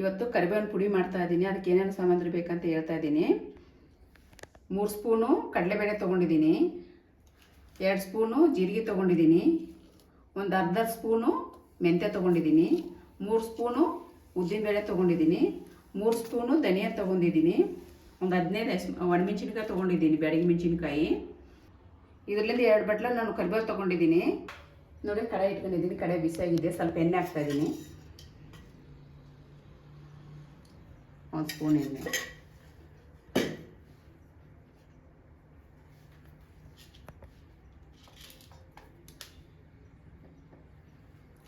ಇವತ್ತು ಕರಿಬೇವಿನ ಪುಡಿ ಮಾಡ್ತಾ ಇದ್ದೀನಿ. ಅದಕ್ಕೆ ಏನೇನು ಸಾಮಗ್ರಿ ಬೇಕಂತ ಹೇಳ್ತಾ ಇದ್ದೀನಿ. ಮೂರು ಸ್ಪೂನು ಕಡಲೆಬೇಳೆ ತೊಗೊಂಡಿದ್ದೀನಿ. ಎರಡು ಸ್ಪೂನು ಜೀರಿಗೆ ತೊಗೊಂಡಿದ್ದೀನಿ. ಒಂದು ಅರ್ಧ ಸ್ಪೂನು ಮೆಂತ್ಯ ತೊಗೊಂಡಿದ್ದೀನಿ. ಮೂರು ಸ್ಪೂನು ಉದ್ದಿನಬೇಳೆ ತೊಗೊಂಡಿದ್ದೀನಿ. ಮೂರು ಸ್ಪೂನು ಧನಿಯಾ ತೊಗೊಂಡಿದ್ದೀನಿ. ಒಂದು ಹದಿನೈದು ಒಣಮೆಣಸಿನ್ಕಾಯಿ ತೊಗೊಂಡಿದ್ದೀನಿ ಬೆಳಗ್ಗೆ ಮೆಣಸಿನ್ಕಾಯಿ. ಇದರಲ್ಲಿ ಎರಡು ಬಟ್ಲ ನಾನು ಕರಿಬೇವು ತೊಗೊಂಡಿದ್ದೀನಿ. ನೋಡಿ ಕಡೆ ಇಟ್ಕೊಂಡಿದ್ದೀನಿ ಕಡೆ ಬಿಸಿಯಾಗಿದೆ ಸ್ವಲ್ಪ ಎಣ್ಣೆ ಹಾಕ್ತಾ ಇದ್ದೀನಿ ಒಂದು ಸ್ಪೂನ್ ಎಣ್ಣೆ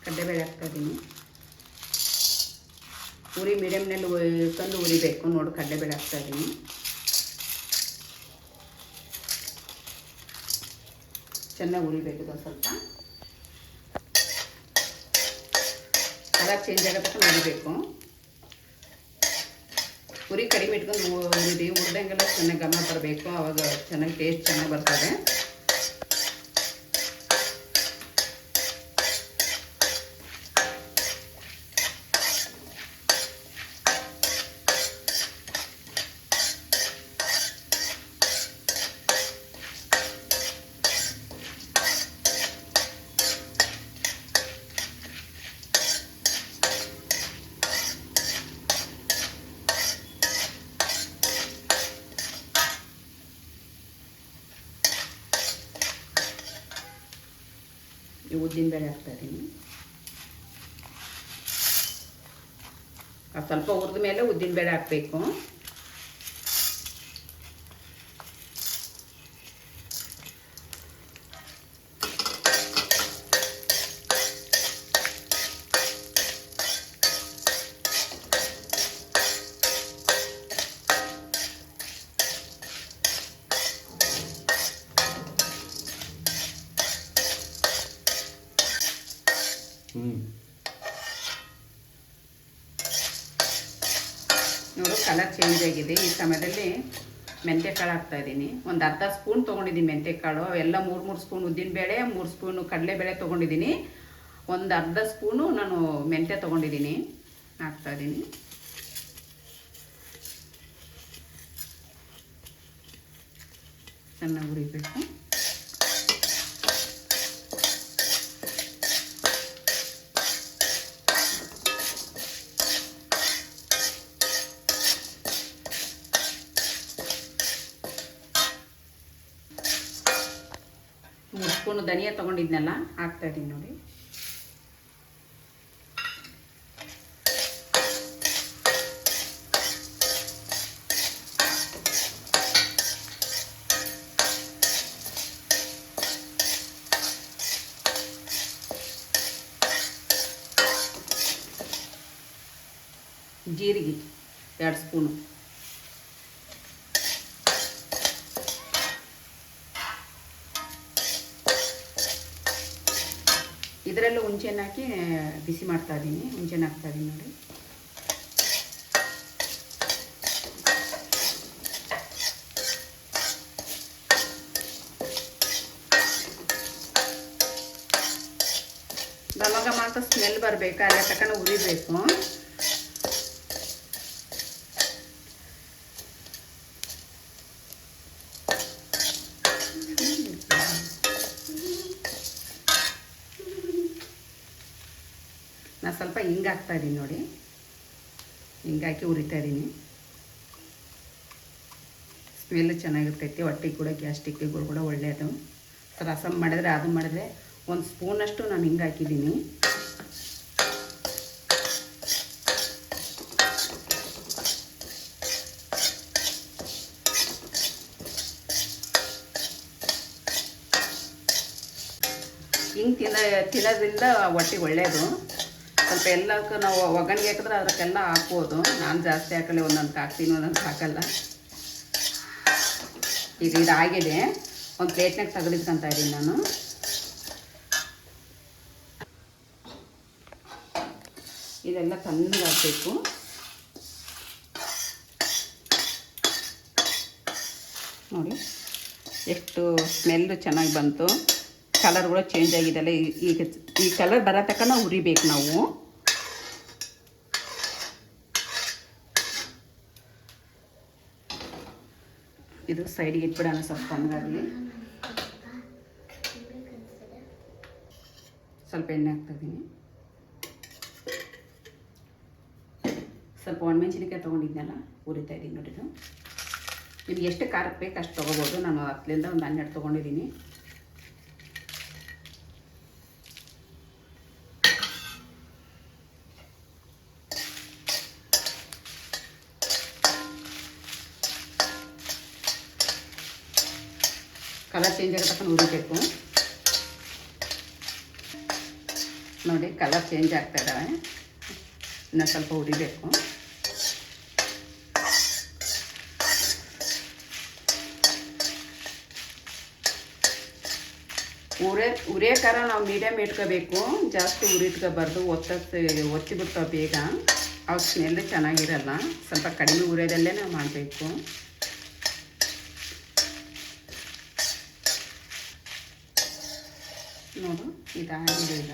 ಕಡಲೆಬೇಳೆ ಹಾಕ್ತಾ ಇದ್ದೀನಿ ಉರಿ ಮೀಡಿಯಮ್ನಲ್ಲಿ ತಂದು ಉರಿಬೇಕು ನೋಡು ಕಡಲೆಬೇಳೆ ಹಾಕ್ತಾ ಇದ್ದೀನಿ ಚೆನ್ನಾಗಿ ಉರಿಬೇಕು ಇದು ಸ್ವಲ್ಪ ಕಲರ್ ಚೇಂಜ್ ಆಗೋ ತನಕ ಉರಿಬೇಕು ಉರಿ ಕಡಿಮೆ ಇಟ್ಕೊಂಡು ಉರಿದಿ ಉರ್ದಂಗೆಲ್ಲ ಚೆನ್ನಾಗಿ ಗಮ ಬರಬೇಕು. ಅವಾಗ ಚೆನ್ನಾಗಿ ಟೇಸ್ಟ್ ಚೆನ್ನಾಗಿ ಬರ್ತದೆ ಈ ಉದ್ದಿನಬೇಳೆ ಬೇಳೆ ಅದು ಸ್ವಲ್ಪ ಹುರಿದ ಮೇಲೆ ಉದ್ದಿನ ಉದ್ದಿನಬೇಳೆ ಹಾಕಬೇಕು. ನೋಡು ಕಲರ್ ಚೇಂಜ್ ಆಗಿದೆ. ಈ ಸಮಯದಲ್ಲಿ ಮೆಂತ್ಯಕಾಳು ಹಾಕ್ತಾ ಇದ್ದೀನಿ. ಒಂದು ಅರ್ಧ ಸ್ಪೂನ್ ತೊಗೊಂಡಿದ್ದೀನಿ ಮೆಂತ್ಯಕಾಳು ಅವೆಲ್ಲ ಮೂರು ಮೂರು ಸ್ಪೂನ್ ಉದ್ದಿನಬೇಳೆ ಮೂರು ಸ್ಪೂನು ಕಡಲೆಬೇಳೆ ತೊಗೊಂಡಿದ್ದೀನಿ. ಒಂದು ಅರ್ಧ ಸ್ಪೂನು ನಾನು ಮೆಂತ್ಯ ತೊಗೊಂಡಿದ್ದೀನಿ. ಹಾಕ್ತಾ ಇದ್ದೀನಿ. ಚೆನ್ನಾಗಿ ಹುರಿಬೇಕು ಮೂರು ಸ್ಪೂನು ಧನಿಯಾ ತೊಗೊಂಡಿದ್ನಲ್ಲ ಹಾಕ್ತಾ ಇದ್ದೀನಿ ನೋಡಿ. ಜೀರಿಗೆ ಎರಡು ಸ್ಪೂನು ಇದರಲ್ಲೂ ಹುಂಚೆನ ಹಾಕಿ ಬಿಸಿ ಮಾಡ್ತಾ ಇದ್ದೀನಿ ಹುಂಚೆನ ಹಾಕ್ತಾ ಇದ್ದೀನಿ ನೋಡಿ. ಘಮ ಅಂತ ಸ್ಮೆಲ್ ಬರಬೇಕು ಅಲ್ಲೇ ತಕ್ಕ ಉರಿಬೇಕು ನಾನು ಹಾಕ್ತಾ ಇದ್ದೀನಿ ನೋಡಿ. ಹಿಂಗಾಕಿ ಉರಿತಾ ಇದ್ದೀನಿ ಸ್ಮೆಲ್ ಚೆನ್ನಾಗಿರ್ತೈತಿ ಹೊಟ್ಟೆಗೆ ಕೂಡ ಗ್ಯಾಸ್ಟ್ರಿಕ್ಗಳು ಕೂಡ ಒಳ್ಳೆಯದು. ರಸಮ್ ಮಾಡಿದ್ರೆ ಅದು ಮಾಡಿದ್ರೆ ಒಂದು ಸ್ಪೂನಷ್ಟು ನಾನು ಹಿಂಗೆ ಹಾಕಿದ್ದೀನಿ. ಹಿಂಗೆ ತಿನ್ನ, ತಿನ್ನೋದ್ರಿಂದ ಹೊಟ್ಟೆಗೆ ಒಳ್ಳೆಯದು. ಸ್ವಲ್ಪ ಎಲ್ಲದಕ್ಕೂ ನಾವು ಒಗ್ಗರಣೆಗೆ ಹಾಕಿದ್ರೆ ಅದಕ್ಕೆಲ್ಲ ಹಾಕ್ಬೋದು. ನಾನು ಜಾಸ್ತಿ ಹಾಕಲ್ಲ, ಒಂದೊಂದು ಹಾಕ್ತೀನಿ, ಒಂದೊಂದು ಹಾಕಲ್ಲ. ಇದು ಇದಾಗಿದೆ. ಒಂದು ಪ್ಲೇಟ್ನಾಗ ತೆಗೆದಿಟ್ಕೊಂತ ಇದ್ದೀನಿ ನಾನು. ಇದೆಲ್ಲ ತಣ್ಣಗಾಗಬೇಕು ನೋಡಿ, ಎಷ್ಟು ಸ್ಮೆಲ್ಲು ಚೆನ್ನಾಗಿ ಬಂತು. ಕಲರ್ ಕೂಡ ಚೇಂಜ್ ಆಗಿದೆಲ್ಲ. ಈಗ ಈ ಕಲರ್ ಬರೋ ತಕ್ಕ ಉರಿಬೇಕು ನಾವು. ಇದು ಸೈಡಿಗೆ ಇಟ್ಬಿಡೋಣ ಸ್ವಲ್ಪ ತಣ್ಣಗಾಗಲಿ ಸ್ವಲ್ಪ ಎಣ್ಣೆ ಹಾಕ್ತಾಯಿದ್ದೀನಿ ಸ್ವಲ್ಪ ಒಣಮೆಣಸಿನಕಾಯಿ ತೊಗೊಂಡಿದ್ನಲ್ಲ ಉರಿತಾ ಇದ್ದೀನಿ ನೋಡಿದ್ದು ನಿಮ್ಗೆ ಎಷ್ಟು ಖಾರಕ್ಕೆ ಬೇಕು ಅಷ್ಟು ತೊಗೋಬೋದು. ನಾನು ಹತ್ತಲಿಂದ ಒಂದು ಹನ್ನೆರಡು ತೊಗೊಂಡಿದ್ದೀನಿ. ಕಲರ್ ಚೇಂಜ್ ಆಗತಕ್ಕಂಥ ಹುರಿಬೇಕು ನೋಡಿ ಕಲರ್ ಚೇಂಜ್ ಆಗ್ತಾ ಇದ್ದಾವೆ. ಇನ್ನು ಸ್ವಲ್ಪ ಉರಿಬೇಕು. ಉರೇ, ಉರಿಯ ಖಾರ ನಾವು ಮೀಡಿಯಮ್ ಇಟ್ಕೋಬೇಕು. ಜಾಸ್ತಿ ಉರಿಟ್ಕೋಬಾರ್ದು. ಒತ್ತಕ್ಕೆ ಒತ್ತಿ ಬಿಡ್ತಾವೆ ಬೇಗ. ಅವು ಸ್ಮೆಲ್ ಚೆನ್ನಾಗಿರಲ್ಲ. ಸ್ವಲ್ಪ ಕಡಿಮೆ ಉರಿಯೋದಲ್ಲೇ ನಾವು ಮಾಡಬೇಕು. ನೋಡು ಇದಾಗಿದೆ ಈಗ.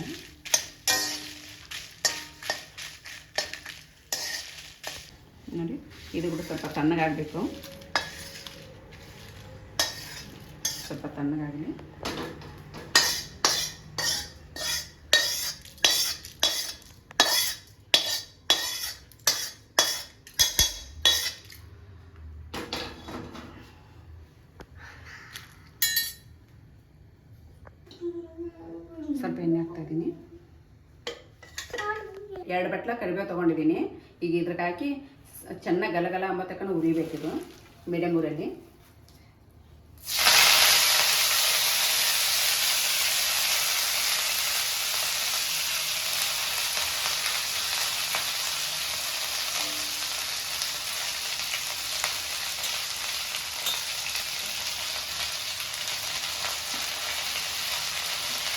ನೋಡಿ ಇದು ಕೂಡ ಸ್ವಲ್ಪ ತಣ್ಣಗಾಗಬೇಕು. ಸ್ವಲ್ಪ ತಣ್ಣಗಾಗಲಿ ಸ್ವಲ್ಪ ಎಣ್ಣೆ ಹಾಕ್ತಾ ಇದ್ದೀನಿ ಎರಡು ಬಟ್ಲ ಕರಿಬೇವು ತೊಗೊಂಡಿದ್ದೀನಿ. ಈಗ ಇದ್ರಿಗೆ ಹಾಕಿ ಚೆನ್ನಾಗಿ ಗಲಗಲ ಅಂಬ ತಕ್ಕ ಉರಿಬೇಕಿದು ಮೀಡಿಯಮ್ ಊರಲ್ಲಿ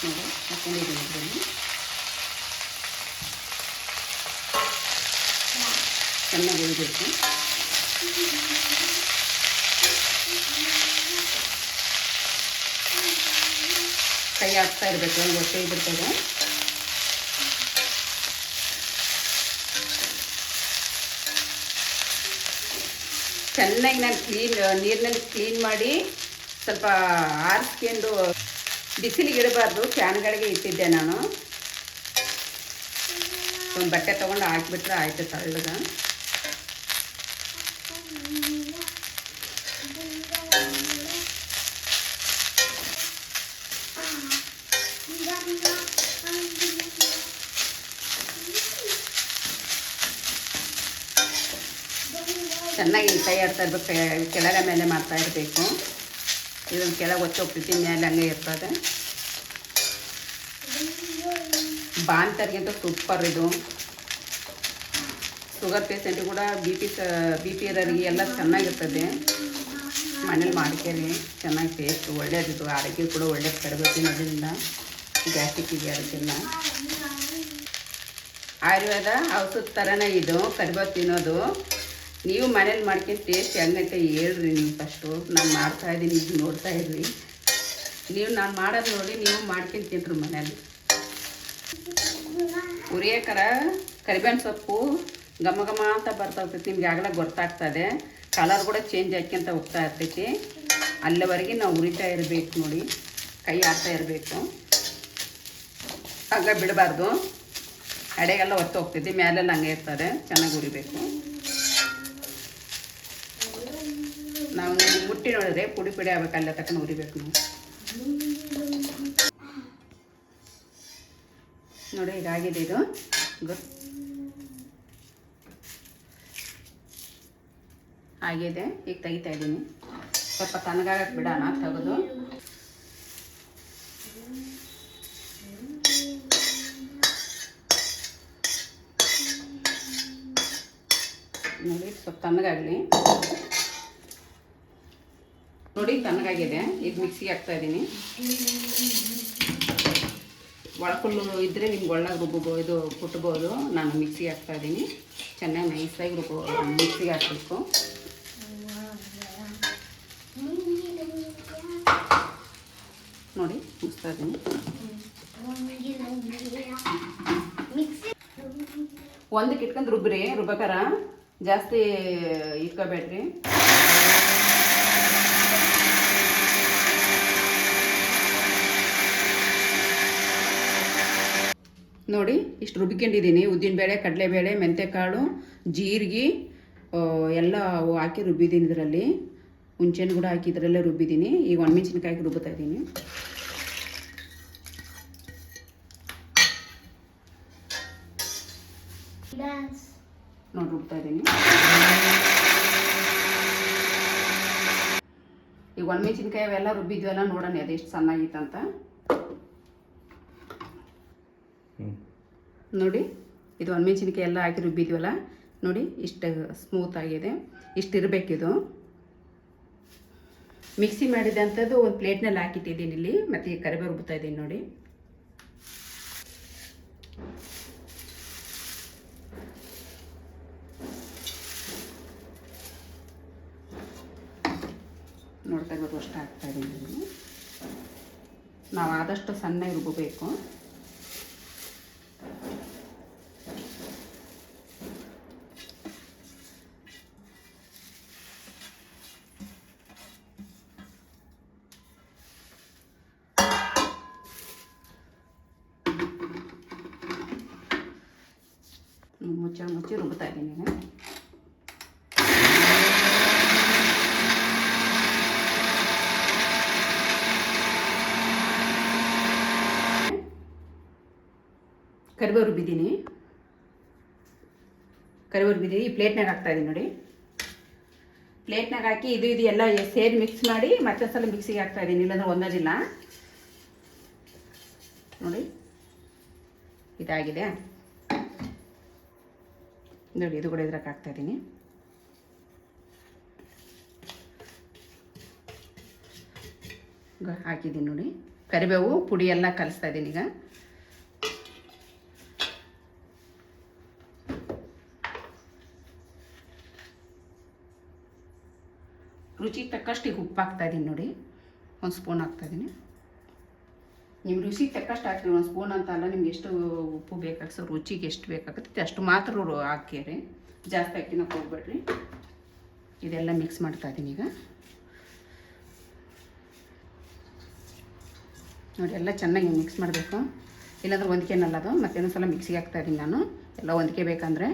ನೋಡಿ ಹಾಕೊಂಡಿದ್ದೀನಿ ಇದರಲ್ಲಿ ಉರಿಬೇಕು ಕೈ ಹಾಕ್ತಾ ಇರಬೇಕು ಒಂದು ಗೊತ್ತೇ ಬಿಡ್ತದೆ ಚೆನ್ನಾಗಿ ನಾನು ಕ್ಲೀನ್ ನೀರಿನಲ್ಲಿ ಕ್ಲೀನ್ ಮಾಡಿ ಸ್ವಲ್ಪ ಆರಿಸ್ಕೊಂಡು ಬಿಸಿಲಿಗೆ ಇಡಬಾರ್ದು, ಫ್ಯಾನ್ಗಳಿಗೆ ಇಟ್ಟಿದ್ದೆ ನಾನು. ಒಂದು ಬಟ್ಟೆ ತೊಗೊಂಡು ಹಾಕಿಬಿಟ್ರೆ ಆಯ್ತು ತಳ್ಳಗ ಚೆನ್ನಾಗಿ ಕೈ ಆಡ್ತಾ ಇರ್ಬೇಕು ಕೆಳಗೆ ಮೇಲೆ ಮಾಡ್ತಾ ಇರಬೇಕು. ಇದನ್ನು ಕೆಳಗೆ ಒತ್ತಿ ಹೋಗ್ತಿದ್ದೀನಿ ಮೇಲೆ ಹಂಗೆ ಇರ್ತದೆ. ಬಾಂತರ್ಗಿಂತ ಸೂಪರ್ ಇದು. ಶುಗರ್ ಪೇಷಂಟ್ ಕೂಡ ಬಿ ಪಿ ಬಿ ಪಿ ಇರೋರಿಗೆ ಎಲ್ಲ ಚೆನ್ನಾಗಿರ್ತದೆ. ಮನೇಲಿ ಮಾಡ್ಕೇರಿ ಚೆನ್ನಾಗಿ ಟೇಸ್ಟ್ ಒಳ್ಳೇದಿದು. ಆರೋಗ್ಯ ಕೂಡ ಒಳ್ಳೇದು ತರಬೇಕು ಅದರಿಂದ ಗ್ಯಾಸ್ಟ್ರಿಕ್ಕಿಗೆ ಅದಕ್ಕೆಲ್ಲ ಆಯುರ್ವೇದ ಔಷಧ ಥರನೇ ಇದು, ಕರಿಬೇವು ತಿನ್ನೋದು. ನೀವು ಮನೇಲಿ ಮಾಡ್ಕೊಂಡು ಟೇಸ್ಟ್ ಹೆಂಗೈತೆ ಹೇಳ್ರಿ ನೀವು ಫಸ್ಟು ನಾನು ಮಾಡ್ತಾ ಇದ್ದೀನಿ ಈಗ ನೋಡ್ತಾ ಇರ್ರಿ. ನೀವು ನಾನು ಮಾಡೋದು ನೋಡಿ, ನೀವು ಮಾಡ್ಕೊಂಡು ತಿನ್ನರು ಮನೇಲಿ. ಉರಿಯಕರ ಕರಿಬೇವಿನ ಸೊಪ್ಪು ಘಮ ಘಮ ಅಂತ ಬರ್ತಾ ಇರ್ತೈತಿ ನಿಮ್ಗೆ ಆಗಲೇ ಗೊತ್ತಾಗ್ತದೆ. ಕಲರ್ ಕೂಡ ಚೇಂಜ್ ಆಕ್ಯಂತ ಹೋಗ್ತಾ ಇರ್ತೈತಿ. ಅಲ್ಲಿವರೆಗೆ ನಾವು ಉರಿತಾ ಇರಬೇಕು ನೋಡಿ, ಕೈ ಆಡ್ತಾ ಇರಬೇಕು. ಹಂಗೆ ಬಿಡಬಾರ್ದು. ಅಡೆಗೆಲ್ಲ ಒತ್ತು ಹೋಗ್ತೈತಿ ಮೇಲೆಲ್ಲ ಹಂಗೆ ಇರ್ತದೆ, ಚೆನ್ನಾಗಿ ಉರಿಬೇಕು. ನಾವು ಮುಟ್ಟಿ ನೋಡಿದ್ರೆ ಪುಡಿ ಪುಡಿ ಆಗ್ಬೇಕು ಅಲ್ಲೇ ತಕೊಂಡು ಉರಿಬೇಕು ನಾವು. ನೋಡಿ, ಇದಾಗಿದೆ ಇದು. ಆಗಿದೆ. ಈಗ ತೆಗಿತಾ ಇದ್ದೀನಿ. ಸ್ವಲ್ಪ ತಣ್ಣಗಾಗಕ್ಕೆ ಬಿಡೋಣ, ತೆಗೆದು. ನೋಡಿ, ಸ್ವಲ್ಪ ತಣ್ಣಗಾಗಲಿ. ನೋಡಿ, ತಣ್ಣಗಾಗಿದೆ. ಇದು ಮಿಕ್ಸಿಗೆ ಹಾಕ್ತಾ ಇದ್ದೀನಿ. ಒಳಕುಳ್ಳು ಇದ್ದರೆ ನಿಮ್ಗೆ ಒಳ್ಳೆ ರುಬ್ಬಬೋ ಇದು ಕುಟ್ಬೋದು. ನಾನು ಮಿಕ್ಸಿಗೆ ಹಾಕ್ತಾ ಇದ್ದೀನಿ. ಚೆನ್ನಾಗಿ ನೈಸಾಗಿ ರುಬ್ಬ ಮಿಕ್ಸಿಗೆ ಹಾಕಬೇಕು. ನೋಡಿ ಮುಗಿಸ್ತಾ ಇದ್ದೀನಿ. ಒಂದಕ್ಕೆ ಇಟ್ಕೊಂಡು ರುಬ್ಬ್ರಿ. ರುಬ್ಬಕಾರ? ಜಾಸ್ತಿ ಇಟ್ಕೋಬೇಡ್ರಿ. ನೋಡಿ ಇಷ್ಟು ರುಬ್ಕೊಂಡಿದ್ದೀನಿ ಉದ್ದಿನಬೇಳೆ ಕಡಲೆಬೇಳೆ ಮೆಂತೆಕಾಳು ಜೀರಿಗೆ ಎಲ್ಲ ಹಾಕಿ ರುಬ್ಬಿದ್ದೀನಿ ಇದರಲ್ಲಿ. ಹುಂಚೆನ ಕೂಡ ಹಾಕಿ ಇದರಲ್ಲೇ ರುಬ್ಬಿದ್ದೀನಿ. ಈಗ ಒಣಮೆಣಸಿನ್ಕಾಯಿ ರುಬ್ಬುತ್ತಾ ಇದ್ದೀನಿ. ನೋಡಿ ರುಬ್ತಾ ಇದ್ದೀನಿ. ಈಗ ಒಣಮೆಣಸಿನ್ಕಾಯಿ ಅವೆಲ್ಲ ರುಬ್ಬಿದ್ವಲ್ಲ ನೋಡೋಣ ಅದೆಷ್ಟು ಚೆನ್ನಾಗಿತ್ತಂತ ನೋಡಿ, ಇದು ಒಣಮೆಣಸಿನ್ಕಾಯಿ ಎಲ್ಲ ಹಾಕಿ ರುಬ್ಬಿದ್ವಲ್ಲ, ನೋಡಿ ಇಷ್ಟು ಸ್ಮೂತ್ ಆಗಿದೆ. ಇಷ್ಟು ಇರಬೇಕಿದು ಮಿಕ್ಸಿ ಮಾಡಿದಂಥದ್ದು ಒಂದು ಪ್ಲೇಟ್ನಲ್ಲಿ ಹಾಕಿಟ್ಟಿದ್ದೀನಿ ಇಲ್ಲಿ, ಮತ್ತು ಕರಿಬೇವು ರುಬ್ತಾ ಇದ್ದೀನಿ ನೋಡಿ. ನೋಡ್ತಾ ಇರ್ಬೋದು ಅಷ್ಟು ಹಾಕ್ತಾ ಇದ್ದೀನಿ. ನಾವು ಆದಷ್ಟು ಸಣ್ಣ ರುಬ್ಬಬೇಕು ಮುಚ್ಚ ಮುಚ್ಚಿ ರುಬ್ತಾ ಇದ್ದೀನಿ ನಾನು ಕರಿಬೇವು ರುಬ್ಬಿದ್ದೀನಿ ಕರಿಬೇವು ರುಬ್ಬಿದ್ದೀನಿ ಈ ಪ್ಲೇಟ್ನಾಗ ಹಾಕ್ತಾ ಇದ್ದೀನಿ ನೋಡಿ. ಪ್ಲೇಟ್ನಾಗ ಹಾಕಿ ಇದು ಇದು ಎಲ್ಲ ಸೇರಿ ಮಿಕ್ಸ್ ಮಾಡಿ ಮತ್ತೆ ಸಲ ಮಿಕ್ಸಿಗೆ ಹಾಕ್ತಾ ಇದ್ದೀನಿ ಇಲ್ಲಾಂದ್ರೆ ಒಂದೋದಿಲ್ಲ. ನೋಡಿ. ಇದಾಗಿದೆ. ನೋಡಿ, ಇದು ಕೂಡ ಇದ್ರಾಗ ಹಾಕ್ತಾ ಇದ್ದೀನಿ. ಗ- ಹಾಕಿದ್ದೀನಿ ನೋಡಿ. ಕರಿಬೇವು, ಪುಡಿ ಎಲ್ಲ ಕಲಿಸ್ತಾ ಇದ್ದೀನಿ ಈಗ. ರುಚಿಗೆ ತಕ್ಕಷ್ಟು ಈಗ ಉಪ್ಪು ಹಾಕ್ತಾ ಇದ್ದೀನಿ ನೋಡಿ. ಒಂದು ಸ್ಪೂನ್ ಹಾಕ್ತಾ ಇದ್ದೀನಿ. ನಿಮ್ಮ ರುಚಿಗೆ ತಕ್ಕಷ್ಟು ಹಾಕಿರಿ ಒಂದು ಸ್ಪೂನ್ ಅಂತ ಅಲ್ಲ, ನಿಮ್ಗೆ ಎಷ್ಟು ಉಪ್ಪು ಬೇಕಾಗ್ತದೆ, ರುಚಿಗೆ ಎಷ್ಟು ಬೇಕಾಗುತ್ತೆ ಅಷ್ಟು ಮಾತ್ರ ಹಾಕಿರಿ ಜಾಸ್ತಿ ಹಾಕಿನಕ್ಕೆ ಹೋಗ್ಬೇಡ್ರಿ ಇದೆಲ್ಲ ಮಿಕ್ಸ್ ಮಾಡ್ತಾ ಇದ್ದೀನಿ ಈಗ. ನೋಡಿ, ಎಲ್ಲ ಚೆನ್ನಾಗಿ ಮಿಕ್ಸ್ ಮಾಡಬೇಕು. ಇಲ್ಲಾಂದ್ರೆ ಹೊಂದ್ಕೆನಲ್ಲ ಅದು, ಮತ್ತೆ ಸಲ ಮಿಕ್ಸಿಗೆ ಹಾಕ್ತಾ ಇದ್ದೀನಿ ನಾನು. ಎಲ್ಲ ಹೊಂದ್ಕೆ ಬೇಕಂದರೆ.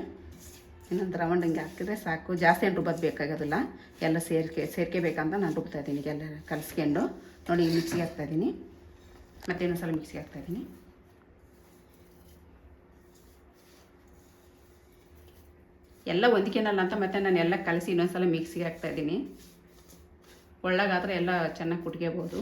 ಇನ್ನೊಂದು ರೌಂಡ್ ಹಂಗೆ ಹಾಕಿದ್ರೆ ಸಾಕು. ಜಾಸ್ತಿ ಏನು ರುಬ್ಬೋದು ಬೇಕಾಗೋದಿಲ್ಲ ಎಲ್ಲ ಸೇರ್ಕೆ ಬೇಕಂತ ನಾನು ರುಬ್ತಾ ಇದ್ದೀನಿ ಎಲ್ಲ ಕಲಸ್ಕೊಂಡು. ನೋಡಿ ಮಿಕ್ಸಿಗೆ ಹಾಕ್ತಾ ಇದ್ದೀನಿ ಮತ್ತೆ ಇನ್ನೊಂದು ಸಲ ಮಿಕ್ಸಿಗೆ ಹಾಕ್ತಾ ಇದ್ದೀನಿ. ಎಲ್ಲ ಹೊಂದಿಕೆನಲ್ಲ ಅಂತ ಮತ್ತೆ ನಾನು ಎಲ್ಲ ಕಲಸಿ ಇನ್ನೊಂದು ಸಲ ಮಿಕ್ಸಿಗೆ ಹಾಕ್ತಾ ಇದ್ದೀನಿ. ಒಳ್ಳಗಾದ್ರೆ ಎಲ್ಲ ಚೆನ್ನಾಗಿ ಕುಟ್ಕೋಬೋದು.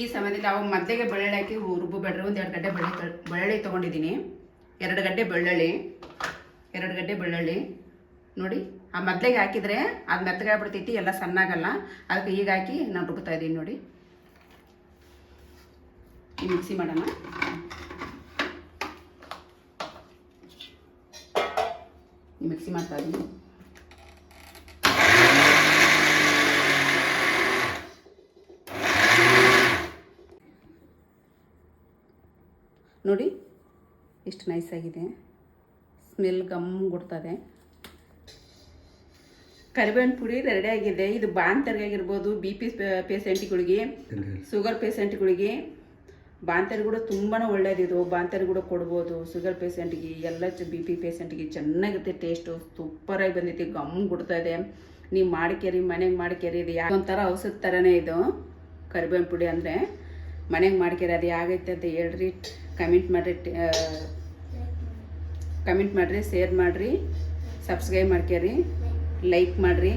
ಈ ಸಮಯದಲ್ಲಿ ಅವಾಗ ಮದ್ದೆಗೆ ಬೆಳ್ಳುಳ್ಳಿ ಹಾಕಿ ರುಬ್ಬು ಬೇಡ್ರಿ ಒಂದು ಎರಡು ಗಡ್ಡೆ ಬಳ್ಳಿ ಬೆಳ್ಳುಳ್ಳಿ ತೊಗೊಂಡಿದ್ದೀನಿ. ಎರಡು ಗಡ್ಡೆ ಬೆಳ್ಳುಳ್ಳಿ, ಎರಡು ಗಡ್ಡೆ ಬೆಳ್ಳುಳ್ಳಿ. ನೋಡಿ, ಆ ಮೊದಲಿಗೆ ಹಾಕಿದರೆ ಅದು ಮೆತ್ತಗಾಗ್ಬಿಡ್ತೈತಿ ಎಲ್ಲ ಸಣ್ಣಾಗಲ್ಲ. ಅದಕ್ಕೆ ಈಗ ಹಾಕಿ ನಾನು ರುಬ್ತಾ ಇದ್ದೀನಿ ನೋಡಿ. ಮಿಕ್ಸಿ ಮಾಡೋಣ. ಮಿಕ್ಸಿ ಮಾಡ್ತಾ ಇದ್ದೀನಿ. ನೋಡಿ ಎಷ್ಟು ನೈಸ್ ಆಗಿದೆ. ಸ್ಮೆಲ್ ಗಮ್ ಕೊಡ್ತದೆ. ಕರಿಬೇವಿನ ಪುಡಿ ರೆಡಿ ಆಗಿದೆ. ಇದು ಬಾಂತರ್ಗಾಗಿರ್ಬೋದು ಬಿ ಪಿ ಪೇಷೆಂಟ್ಗಳಿಗೆ ಶುಗರ್ ಪೇಷೆಂಟ್ಗಳಿಗೆ ಬಾಂತರಿ ಕೂಡ ತುಂಬಾ ಒಳ್ಳೇದಿದು ಬಾಂತರಿ ಕೂಡ ಕೊಡ್ಬೋದು. ಶುಗರ್ ಪೇಷೆಂಟ್ಗೆ ಎಲ್ಲ ಬಿ ಪಿ ಪೇಷೆಂಟ್ಗೆ ಚೆನ್ನಾಗಿರುತ್ತೆ ಟೇಸ್ಟು ಸೂಪರಾಗಿ ಬಂದೈತಿ ಗಮ್ ಕೊಡ್ತಾ ಇದೆ. ನೀವು ಮಾಡ್ಕೇರಿ ಮನೆಗೆ ಮಾಡ್ಕೇರಿ ಇದು ಯಾವ ಒಂಥರ ಔಷಧ ಥರನೇ ಇದು. ಕರಿಬೇವಿನ ಪುಡಿ ಅಂದರೆ ಮನೆಗೆ ಮಾಡ್ಕೇರಿ ಅದು ಯಾಗೈತೆ ಅಂತ ಹೇಳ್ರಿ. ಕಮೆಂಟ್ ಮಾಡಿರಿ ಕಮೆಂಟ್ ಮಾಡಿರಿ ಶೇರ್ ಮಾಡಿರಿ ಸಬ್ಸ್ಕ್ರೈಬ್ ಮಾಡ್ಕೊರಿ ಲೈಕ್ ಮಾಡಿರಿ.